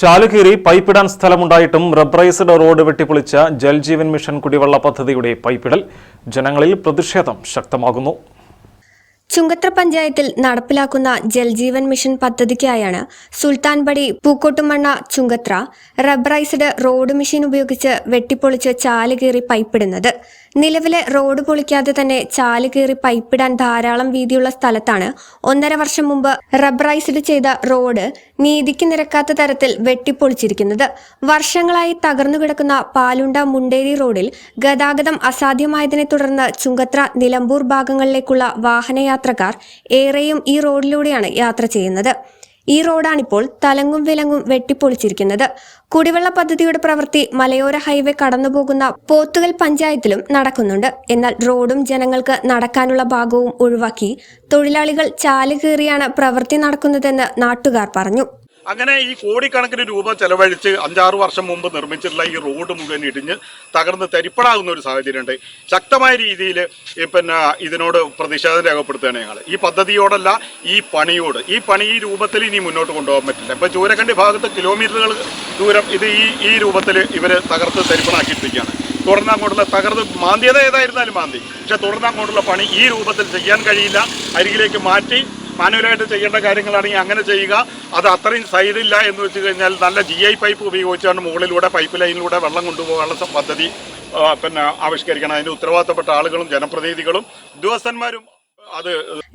ചാലുകീറി പൈപ്പിടാൻ സ്ഥലമുണ്ടായിട്ടും റബ്രൈസ്ഡ് റോഡ് വെട്ടിപ്പൊളിച്ച ജൽജീവൻ മിഷൻ കുടിവെള്ള പദ്ധതിയുടെ പൈപ്പിടൽ. ജനങ്ങളിൽ പ്രതിഷേധം ശക്തമാകുന്നു. ചുങ്കത്ര പഞ്ചായത്തിൽ നടപ്പിലാക്കുന്ന ജൽജീവൻ മിഷൻ പദ്ധതിക്കായാണ് Sulthanpadi Pookottumanna Chungathara rubberised road machine ഉപയോഗിച്ച് വെട്ടിപ്പൊളിച്ച് ചാൽ കീറി പൈപ്പിടുന്നത്. നിലവിലെ റോഡ് പൊളിക്കാതെ തന്നെ ചാൽ കീറി പൈപ്പിടാൻ ധാരാളം വീതിയുള്ള സ്ഥലത്താണ് ഒന്നര വർഷം മുമ്പ് റബ്ബറൈസ്ഡ് ചെയ്ത റോഡ് നീതിക്ക് നിരക്കാത്ത തരത്തിൽ വെട്ടിപ്പൊളിച്ചിരിക്കുന്നത്. വർഷങ്ങളായി തകർന്നു കിടക്കുന്ന പാലുണ്ട മുണ്ടേരി റോഡിൽ ഗതാഗതം അസാധ്യമായതിനെ തുടർന്ന് ചുങ്കത്ര നിലമ്പൂർ ഭാഗങ്ങളിലേക്കുള്ള വാഹനയാത്രക്കാർ ഏറെയും ഈ റോഡിലൂടെയാണ് യാത്ര ചെയ്യുന്നത്. ഈ റോഡാണിപ്പോൾ തലങ്ങും വിലങ്ങും വെട്ടിപ്പൊളിച്ചിരിക്കുന്നത്. കുടിവെള്ള പദ്ധതിയുടെ പ്രവൃത്തി മലയോര ഹൈവേ കടന്നുപോകുന്ന പോത്തുകൽ പഞ്ചായത്തിലും നടക്കുന്നുണ്ട്. എന്നാൽ റോഡും ജനങ്ങൾക്ക് നടക്കാനുള്ള ഭാഗവും ഒഴിവാക്കി തൊഴിലാളികൾ ചാൽ കീറിയാണ് പ്രവൃത്തി നടക്കുന്നതെന്ന് നാട്ടുകാർ പറഞ്ഞു. അങ്ങനെ ഈ കോടിക്കണക്കിന് രൂപ ചെലവഴിച്ച് അഞ്ചാറ് വർഷം മുമ്പ് നിർമ്മിച്ചിട്ടുള്ള ഈ റോഡ് മുഴുവൻ ഇടിഞ്ഞ് തകർന്ന് തരിപ്പടാകുന്ന ഒരു സാഹചര്യമുണ്ട്. ശക്തമായ രീതിയിൽ പിന്നെ ഇതിനോട് പ്രതിഷേധം രേഖപ്പെടുത്തുകയാണ് ഞങ്ങൾ ഈ പദ്ധതിയോടല്ല ഈ പണിയോട്. ഈ പണി ഈ രൂപത്തിൽ ഇനി മുന്നോട്ട് കൊണ്ടുപോകാൻ പറ്റില്ല. ഇപ്പോൾ ചൂരക്കണ്ടി ഭാഗത്ത് കിലോമീറ്ററുകൾ ദൂരം ഇത് ഈ ഈ രൂപത്തിൽ ഇവർ തകർത്ത് തരിപ്പണാക്കിയിട്ടിരിക്കുകയാണ്. തുടർന്ന് അങ്ങോട്ടുള്ള തകർത്ത് മാന്തിയത് ഏതായിരുന്നാലും മാന്തി. പക്ഷെ തുടർന്ന് അങ്ങോട്ടുള്ള പണി ഈ രൂപത്തിൽ ചെയ്യാൻ കഴിയില്ല. അരികിലേക്ക് മാറ്റി മാനുവലായിട്ട് ചെയ്യേണ്ട കാര്യങ്ങളാണെങ്കിൽ അങ്ങനെ ചെയ്യുക. അത് അത്രയും സൈഡില്ല എന്ന് വെച്ച് കഴിഞ്ഞാൽ നല്ല ജി ഐ പൈപ്പ് ഉപയോഗിച്ചാണ് മുകളിലൂടെ പൈപ്പ് ലൈനിലൂടെ വെള്ളം കൊണ്ടുപോകാനുള്ള പദ്ധതി പിന്നെ ആവിഷ്കരിക്കണം. അതിന് ഉത്തരവാദിത്തപ്പെട്ട ആളുകളും ജനപ്രതിനിധികളും ഉദ്യോഗസ്ഥന്മാരും അത്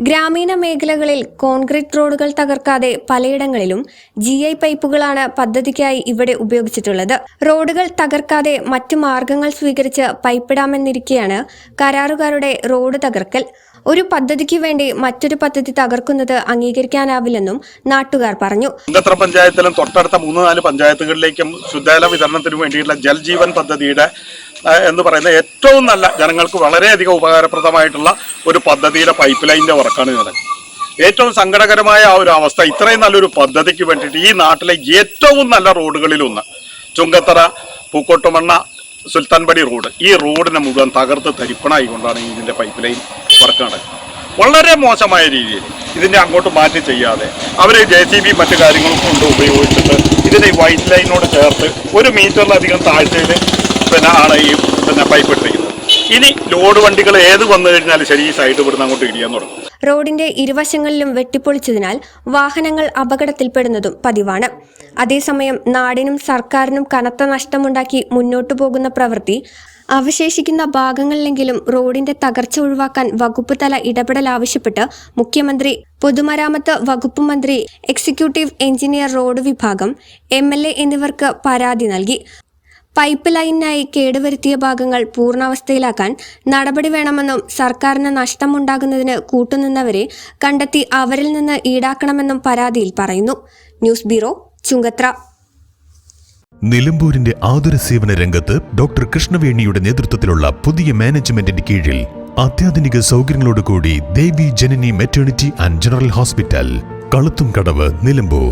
ഗ്രാമീണ മേഖലകളിൽ കോൺക്രീറ്റ് റോഡുകൾ തകർക്കാതെ പലയിടങ്ങളിലും ജി ഐ പൈപ്പുകളാണ് പദ്ധതിക്കായി ഇവിടെ ഉപയോഗിച്ചിട്ടുള്ളത്. റോഡുകൾ തകർക്കാതെ മറ്റു മാർഗങ്ങൾ സ്വീകരിച്ച് പൈപ്പിടാമെന്നിരിക്കെയാണ് കരാറുകാരുടെ റോഡ് തകർക്കൽ. ഒരു പദ്ധതിക്ക് വേണ്ടി മറ്റൊരു പദ്ധതി തകർക്കുന്നത് അംഗീകരിക്കാനാവില്ലെന്നും നാട്ടുകാർ പറഞ്ഞു. ചുങ്കത്ര പഞ്ചായത്തിലും തൊട്ടടുത്ത മൂന്ന് നാല് പഞ്ചായത്തുകളിലേക്കും ശുദ്ധജല വിതരണത്തിന് വേണ്ടിയിട്ടുള്ള ജൽജീവൻ പദ്ധതിയുടെ എന്ന് പറയുന്ന ഏറ്റവും നല്ല ജനങ്ങൾക്ക് വളരെയധികം ഉപകാരപ്രദമായിട്ടുള്ള ഒരു പദ്ധതിയുടെ പൈപ്പ് ലൈനിന്റെ വർക്കാണ് ഇത്. ഏറ്റവും സങ്കടകരമായ ആ ഒരു അവസ്ഥ ഇത്രയും നല്ലൊരു പദ്ധതിക്ക് വേണ്ടിയിട്ട് ഈ നാട്ടിലെ ഏറ്റവും നല്ല റോഡുകളിലൊന്ന് ചുങ്കത്തറ പൂക്കോട്ടുമണ്ണ സുൽത്താൻപടി റോഡ്. ഈ റോഡിനെ മുഴുവൻ തകർത്ത് തരിപ്പണായിക്കൊണ്ടാണ് ഇതിന്റെ പൈപ്പ് ലൈൻ വർക്ക് നടക്കുന്നത്. വളരെ മോശമായ രീതിയിൽ ഇതിനെ അങ്ങോട്ട് മാറ്റി ചെയ്യാതെ അവർ ജെ സി ബി മറ്റു കാര്യങ്ങളും കൊണ്ട് ഉപയോഗിച്ചിട്ട് ഇതിനെ ഈ വൈറ്റ് ലൈനോട് ചേർത്ത് ഒരു മീറ്ററിലധികം താഴ്ചയിൽ പിന്നെ ആണ് ഈ പിന്നെ പൈപ്പ് ഇട്ടിരിക്കുന്നത്. ഇനി ലോഡ് വണ്ടികൾ ഏത് വന്നു കഴിഞ്ഞാലും ശരി ഈ സൈഡ് ഇവിടുന്ന് അങ്ങോട്ട് ഇടിയാൻ തുടങ്ങും. റോഡിന്റെ ഇരുവശങ്ങളിലും വെട്ടിപ്പൊളിച്ചതിനാൽ വാഹനങ്ങൾ അപകടത്തിൽപ്പെടുന്നതും പതിവാണ്. അതേസമയം നാടിനും സർക്കാരിനും കനത്ത നഷ്ടമുണ്ടാക്കി മുന്നോട്ടു പോകുന്ന പ്രവൃത്തി അവശേഷിക്കുന്ന ഭാഗങ്ങളിലെങ്കിലും റോഡിന്റെ തകർച്ച ഒഴിവാക്കാൻ വകുപ്പ് തല ഇടപെടൽ ആവശ്യപ്പെട്ട് മുഖ്യമന്ത്രി പൊതുമരാമത്ത് വകുപ്പ് മന്ത്രി എക്സിക്യൂട്ടീവ് എഞ്ചിനീയർ റോഡ് വിഭാഗം എം എന്നിവർക്ക് പരാതി നൽകി. പൈപ്പ് ലൈനിനായി കേടുവരുത്തിയ ഭാഗങ്ങൾ പൂർണാവസ്ഥയിലാക്കാൻ നടപടി വേണമെന്നും സർക്കാരിന് നഷ്ടമുണ്ടാകുന്നതിന് കൂട്ടുനിന്നവരെ കണ്ടെത്തി അവരിൽ നിന്ന് ഈടാക്കണമെന്നും പരാതിയിൽ പറയുന്നു. News bureau Chungathara. നിലമ്പൂരിന്റെ ആതുര സേവന രംഗത്ത് ഡോക്ടർ കൃഷ്ണവേണിയുടെ നേതൃത്വത്തിലുള്ള പുതിയ മാനേജ്മെന്റിന്റെ കീഴിൽ അത്യാധുനിക സൗകര്യങ്ങളോടുകൂടി Devi Janani maternity and general hospital കളുത്തും കടവ് നിലമ്പൂർ.